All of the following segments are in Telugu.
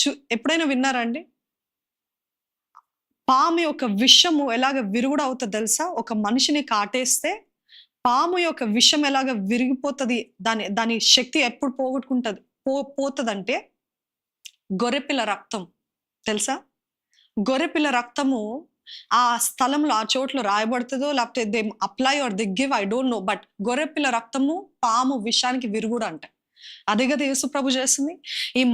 చూ ఎప్పుడైనా విన్నారా అండి? పాము యొక్క విషము ఎలాగ విరుగుడు అవుతుంది తెలుసా? ఒక మనిషిని కాటేస్తే పాము యొక్క విషం ఎలాగ విరిగిపోతుంది? దాని దాని శక్తి ఎప్పుడు పోగొట్టుకుంటుంది? పో పోతుందంటే గొర్రెపిల్ల రక్తం. తెలుసా? గొర్రెపిల్ల రక్తము ఆ స్థలంలో ఆ చోట్ల రాయబడుతుందో లేకపోతే they apply or the give I don't know. But గొర్రెపిల్ల రక్తము పాము విషానికి విరుగుడు అంట. అదే కదా యేసుప్రభు చేస్తుంది ఈ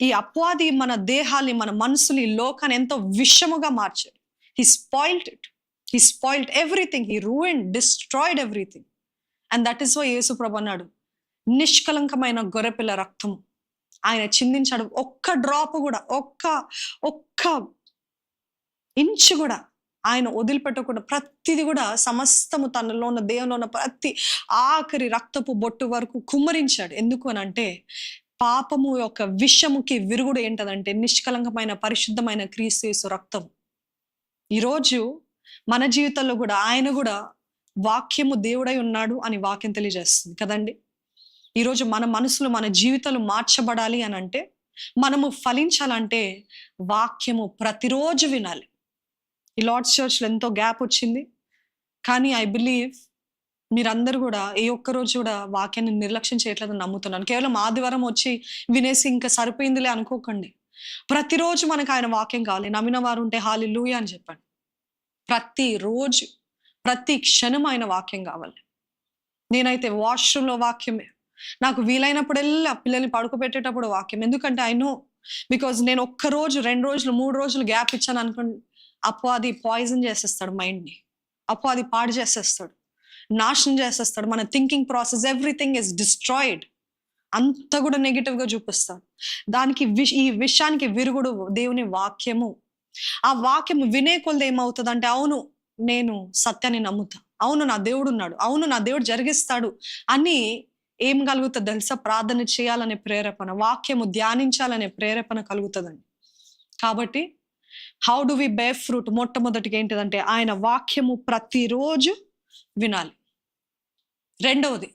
ఈ అపవాది మన దేహాన్ని మన మనసుని లోకాన్ని ఎంతో విషముగా మార్చాడు. He spoiled it he spoiled everything he ruin destroyed everything and that is why యేసుప్రభు అన్నాడు నిష్కలంకమైన గొర్రెపిల్ల రక్తం ఆయన చిందించాడు ఒక్క డ్రాప్ కూడా ఒక్క ఒక్క ఇంచు కూడా ఆయన వదిలిపెట్టకుండా ప్రతిది కూడా సమస్తము తనలో ఉన్న దేవులో ఉన్న ప్రతి ఆఖరి రక్తపు బొట్టు వరకు కుమ్మరించాడు. ఎందుకు అని అంటే పాపము యొక్క విషముకి విరుగుడు ఏంటదంటే నిష్కలంకమైన పరిశుద్ధమైన క్రీస్తు రక్తం ఈరోజు మన జీవితంలో కూడా ఆయన కూడా వాక్యము దేవుడై ఉన్నాడు అని వాక్యం తెలియజేస్తుంది కదండి. ఈరోజు మన మనసులో మన జీవితాలు మార్చబడాలి అని అంటే మనము ఫలించాలంటే వాక్యము ప్రతిరోజు వినాలి. ఈ లార్డ్స్ చర్చ్లో ఎంతో గ్యాప్ వచ్చింది. కానీ ఐ బిలీవ్ మీరందరూ కూడా ఏ ఒక్క రోజు కూడా వాక్యాన్ని నిర్లక్ష్యం చేయట్లేదని నమ్ముతున్నాను. కేవలం ఆదివారం వచ్చి వినేసి ఇంకా సరిపోయిందిలే అనుకోకండి. ప్రతిరోజు మనకు ఆయన వాక్యం కావాలి. నమ్మిన వారు ఉంటే హాలి లూయ అని చెప్పండి. ప్రతిరోజు ప్రతి క్షణం ఆయన వాక్యం కావాలి. నేనైతే వాష్రూమ్లో వాక్యమే. నాకు వీలైనప్పుడల్లా పిల్లల్ని పడుకోబెట్టేటప్పుడు వాక్యం. ఎందుకంటే ఐ నో బికాజ్ నేను ఒక్క రోజు రెండు రోజులు మూడు రోజులు గ్యాప్ ఇచ్చాను అనుకోండి. అపవాది పాయిజన్ చేసేస్తాడు మైండ్ని అపవాది పాడు చేసేస్తాడు. నాశనం చేసేస్తాడు. మన thinking process everything is destroyed అంతా కూడా నెగిటివ్గా చూపిస్తాడు. దానికి విష్ ఈ విషయానికి విరుగుడు దేవుని వాక్యము. ఆ వాక్యము వినే కొలది ఏమవుతుంది అంటే అవును నేను సత్యాన్ని నమ్ముతా. అవును నా దేవుడు ఉన్నాడు. అవును నా దేవుడు జరిగిస్తాడు అని ఏం కలుగుతుంది తెలుసా? ప్రార్థన చేయాలనే ప్రేరేపణ వాక్యము ధ్యానించాలనే ప్రేరేపణ కలుగుతుందండి. కాబట్టి how do we bear fruit మొట్టమొదటిగా ఏంటిదంటే ఆయన వాక్యము ప్రతిరోజు వినాలి. రెండవది